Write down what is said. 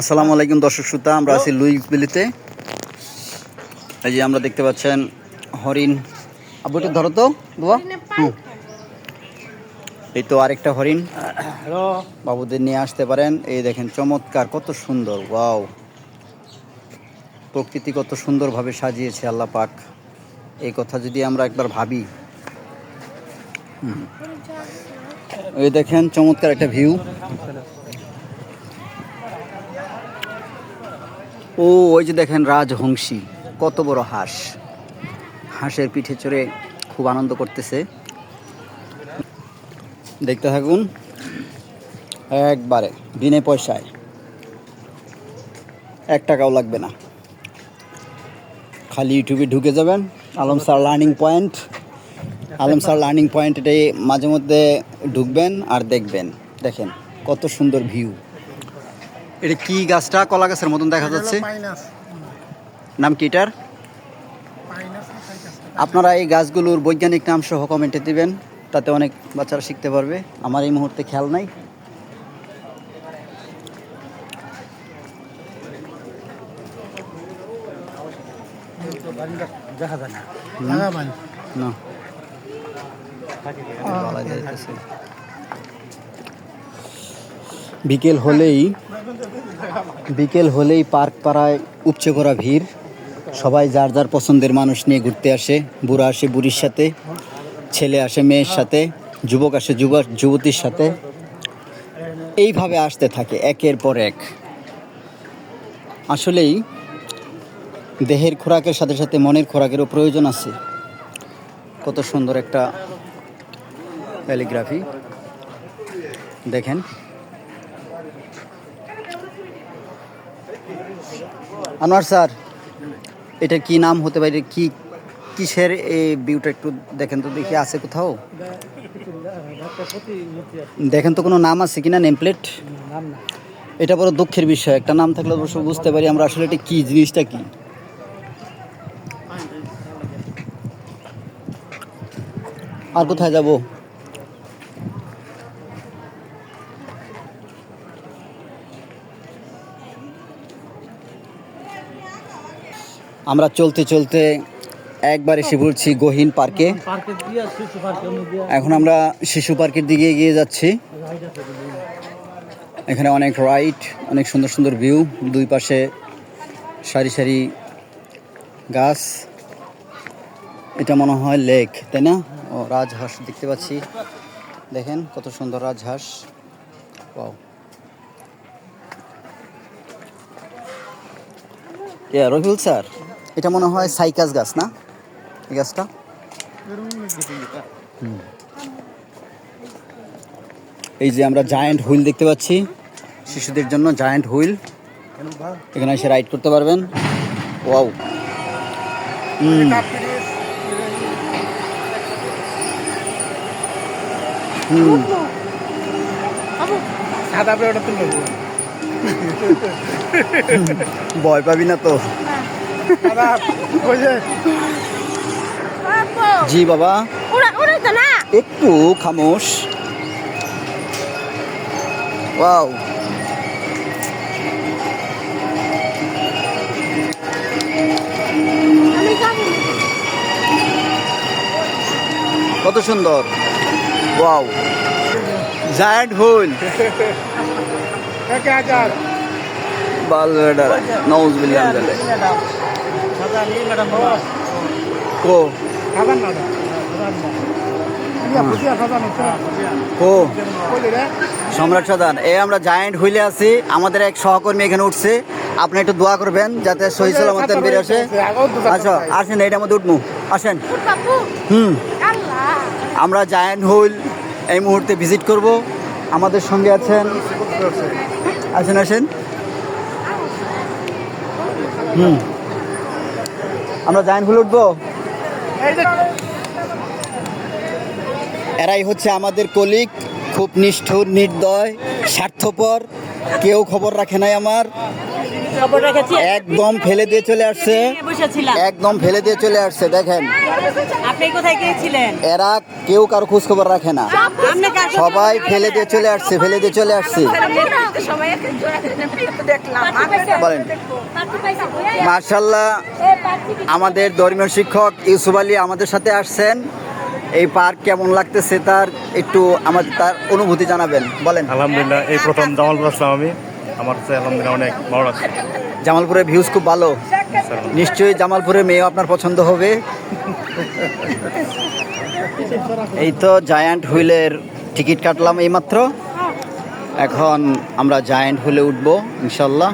আসসালামু আলাইকুম দর্শক শ্রোতা আমরা আছি লুইস বিলিতে এই যে আমরা দেখতে পাচ্ছেন হরিণ। আবু এটা ধরো তো হুম। এই তো আরেকটা হরিণ। বাবুদের নিয়ে আসতে পারেন। এই দেখেন চমৎকার কত সুন্দর ওয়াও। প্রকৃতি কত সুন্দরভাবে সাজিয়েছে আল্লাহ পাক। এই কথা যদি আমরা একবার ভাবি। এই দেখেন চমৎকার একটা ভিউ। ও, ওই যে দেখেন রাজহংসী, কত বড় হাঁস। হাঁসের পিঠে চড়ে খুব আনন্দ করতেছে। দেখতে থাকুন। একবারে, বিনে পয়সায়। এক টাকাও লাগবে না। খালি ইউটিউবে ঢুকে যাবেন, Alam sir learning point. Alam sir learning point এটাই মাঝে মধ্যে ঢুকবেন আর দেখবেন। দেখেন, কত সুন্দর ভিউ। এটা কি গাছটা? কলা গাছের মতন দেখা যাচ্ছে। নাম কি এটার? আপনারা এই গাছগুলোর বৈজ্ঞানিক নাম সহ কমেন্টে দিবেন তাতে অনেক বাচ্চারা শিখতে পারবে। আমার এই মুহূর্তে খেয়াল নাই। দেখা যায় না। বিকেল হলেই বিকেল হলেই পার্ক পাড়ায় উপচে করা ভিড়। সবাই যার যার পছন্দের মানুষ নিয়ে ঘুরতে আসে, বুড়া আসে বুড়ির সাথে, ছেলে আসে মেয়ের সাথে, যুবক আসে যুবক যুবতীর সাথে। এইভাবে আসতে থাকে, একের পর এক। আসলেই দেহের খোরাকের সাথে সাথে মনের খোরাকেরও প্রয়োজন আছে। কত সুন্দর একটা ক্যালিগ্রাফি। দেখেন আনোয়ার স্যার, এটা কি নাম হতে পারে? কি, কিসের এই ভিউটা একটু দেখেন তো দেখি, আছে কোথাও? দেখেন তো কোনো নাম আছে কিনা, নেম প্লেট? এটা বড় দুঃখের বিষয়, একটা নাম থাকলে অবশ্য বুঝতে পারি আমরা আসলে এটা কি, জিনিসটা কি? আর কোথায় যাব? আমরা চলতে চলতে একবার এসে পড়ছি গহীন পার্কে। এখন আমরা শিশু পার্কের দিকে এগিয়ে যাচ্ছি। এখানে অনেক রাইড, অনেক সুন্দর সুন্দর ভিউ, দুই পাশে সারি সারি গাছ। এটা মনে হয় লেক, তাই না? ও, রাজহাঁস দেখতে পাচ্ছি। দেখেন কত সুন্দর রাজহাঁস। পাও রবিউল স্যার? এটা মনে হয় সাইকাস গাছ না? এই গাছটা? এই যে আমরা জায়ান্ট হুইল দেখতে পাচ্ছি শিশুদের জন্য জায়ান্ট হুইল এখানে এসে রাইড করতে পারবেন। ওয়াও ভয় পাবি না তো। দাদা ওই যে জি বাবা। একটু খামোশ। ওয়াও। কত সুন্দর। ওয়াও। জায়ান্ট হোল এক হাজার বাল নউজ বিল্লাহ ম্যাডাম কো? ইয়া কো? সম্রাট সাদান এ আমরা জায়েন্ট হুইলে আছি। আমাদের এক সহকর্মী এখানে উঠছে। আপনি একটু দোয়া করবেন যাতে সহি সালামতে বেরিয়ে আসে। আচ্ছা আসেন এইটার মধ্যে উঠবো আসেন। হুম। আমরা জায়ান্ট হুইল এই মুহূর্তে ভিজিট করব। আমাদের সঙ্গে আছেন আসেন আসেন। হুম। আমরা জায়ন ফুল উঠবো? এরাই হচ্ছে আমাদের কলিক খুব নিষ্ঠুর, নির্দয়, স্বার্থপর, কেউ খবর রাখে নাই আমার। একদম ফেলে দিয়ে চলে আসছে। একদম ফেলে দিয়ে চলে আসছে দেখেন। আপনি কোথায় গিয়েছিলেন? এরা কেউ কারও খোঁজ খবর রাখে না। সবাই ফেলে দিয়ে চলে আসছে ফেলে দিয়ে চলে আসছে। বলেন। মার্শাল্লাহ আমাদের ধর্মীয় শিক্ষক ইউসুফ আলী আমাদের সাথে আসছেন। এই পার্ক কেমন লাগতেছে তার একটু আমাদের তার অনুভূতি জানাবেন। বলেন। আলহামদুলিল্লাহ এই প্রথম জামালপুর আসলাম আমি। আমার কাছে আলহামদুলিল্লাহ অনেক ভালো লাগছে জামালপুরের ভিউজ খুব ভালো। নিশ্চয়ই জামালপুরের মেয়েও আপনার পছন্দ হবে। এই তো জায়ান্ট হুইলের টিকিট কাটলাম এইমাত্র। এখন আমরা জায়ান্ট হুইলে উঠবো, ইনশাল্লাহ।